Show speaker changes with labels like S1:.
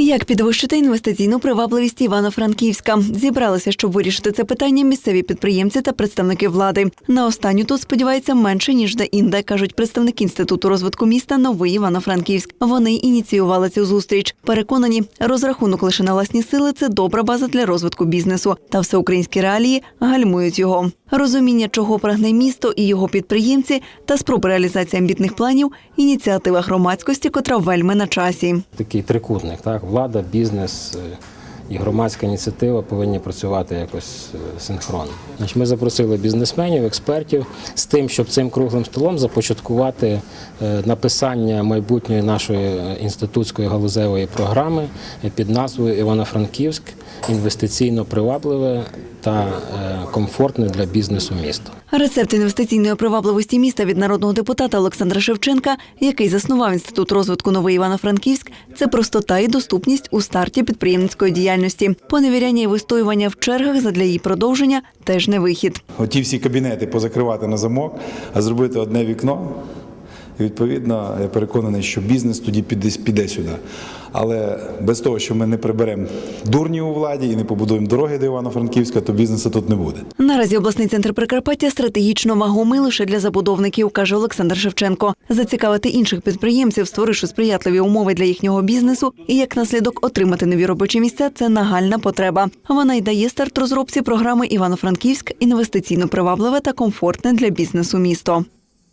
S1: Як підвищити інвестиційну привабливість Івано-Франківська? Зібралися, щоб вирішити це питання місцеві підприємці та представники влади. На останню тут сподівається менше ніж де-інде, кажуть представники інституту розвитку міста Новий Івано-Франківськ. Вони ініціювали цю зустріч. Переконані, розрахунок лише на власні сили це добра база для розвитку бізнесу. Та всеукраїнські реалії гальмують його. Розуміння, чого прагне місто і його підприємці, та спроби реалізації амбітних планів ініціатива громадськості, котра вельми на часі.
S2: такий трикутник, так? Влада, бізнес е, і громадська ініціатива повинні працювати якось е, синхронно. Ми запросили бізнесменів, експертів з тим, щоб цим круглим столом започаткувати написання майбутньої нашої е, інститутської галузевої програми е, під назвою Івано-Франківськ інвестиційно привабливе та е, комфортне для бізнесу місто.
S1: Рецепт інвестиційної привабливості міста від народного депутата Олександра Шевченка, який заснував інститут розвитку Новий Івано-Франківськ, це простота і доступність у старті підприємницької діяльності. Поневіряння і вистоювання в чергах задля її продовження теж не вихід.
S3: Оті всі кабінети позакривати на замок, а зробити одне вікно. І відповідно, я переконаний, що бізнес тоді піде, піде сюди. Але без того, що ми не приберемо дурні у владі і не побудуємо дороги до Івано-Франківська, то бізнесу тут не буде.
S1: Наразі обласний центр Прикарпаття стратегічно вагомий лише для забудовників, каже Олександр Шевченко. Зацікавити інших підприємців, створивши сприятливі умови для їхнього бізнесу, і як наслідок отримати нові робочі місця це нагальна потреба. Вона й дає старт розробці програми Івано-Франківськ інвестиційно привабливе та комфортне для бізнесу місто.